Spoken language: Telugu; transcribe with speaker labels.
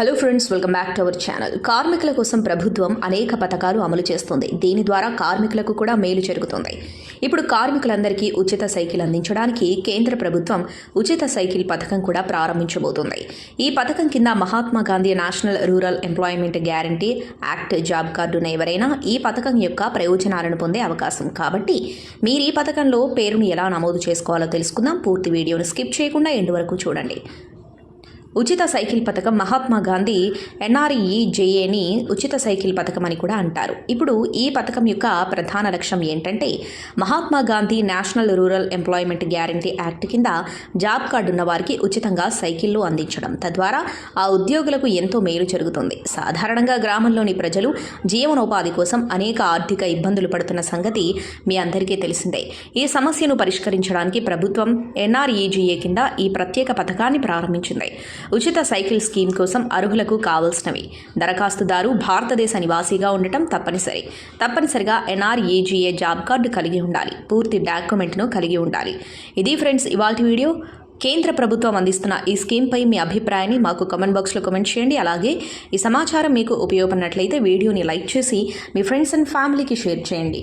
Speaker 1: Hello friends welcome back to our channel కార్మికుల కోసం ప్రభుత్వం అనేక పథకాలు అమలు చేస్తుంది. దీని ద్వారా కార్మికులకు కూడా మేలు జరుగుతుంది. ఇప్పుడు కార్మికులందరికీ ఉచిత సైకిల్ అందించడానికి కేంద్ర ప్రభుత్వం ఉచిత సైకిల్ పథకం కూడా ప్రారంభించబోతుంది. ఈ పథకం కింద Mahatma Gandhi national rural employment guarantee act job కార్డున ఎవరైనా ఈ పథకం యొక్క ప్రయోజనాలను పొందే అవకాశం కాబట్టి మీరు ఈ పథకంలో పేరును ఎలా నమోదు చేసుకోవాలో తెలుసుకుందాం. పూర్తి వీడియోను స్కిప్ చేయకుండా ఎండు వరకు చూడండి. ఉచిత సైకిల్ పథకం మహాత్మా గాంధీ ఎన్ఆర్ఈ జేఏని ఉచిత సైకిల్ పథకం అని కూడా అంటారు. ఇప్పుడు ఈ పథకం యొక్క ప్రధాన లక్ష్యం ఏంటంటే Mahatma Gandhi national rural employment guarantee act కింద జాబ్ కార్డు ఉన్న వారికి ఉచితంగా సైకిళ్ళు అందించడం. తద్వారా ఆ ఉద్యోగులకు ఎంతో మేలు జరుగుతుంది. సాధారణంగా గ్రామంలోని ప్రజలు జీవనోపాధి కోసం అనేక ఆర్థిక ఇబ్బందులు పడుతున్న సంగతి మీ అందరికీ తెలిసిందే. ఈ సమస్యను పరిష్కరించడానికి ప్రభుత్వం ఎన్ఆర్ఈజీఏ కింద ఈ ప్రత్యేక పథకాన్ని ప్రారంభించింది. ఉచిత సైకిల్ స్కీమ్ కోసం అర్హులకు కావాల్సినవి. దరఖాస్తుదారు భారతదేశ నివాసిగా ఉండటం తప్పనిసరి. తప్పనిసరిగా ఎన్ఆర్ఈజీఏ జాబ్ కార్డు కలిగి ఉండాలి. పూర్తి డాక్యుమెంట్ను కలిగి ఉండాలి. ఇది ఫ్రెండ్స్ ఇవాళ వీడియో. కేంద్ర ప్రభుత్వం అందిస్తున్న ఈ స్కీమ్పై మీ అభిప్రాయాన్ని మాకు కమెంట్ బాక్స్లో కమెంట్ చేయండి. అలాగే ఈ సమాచారం మీకు ఉపయోగపడినట్లయితే వీడియోని లైక్ చేసి మీ ఫ్రెండ్స్ అండ్ ఫ్యామిలీకి షేర్ చేయండి.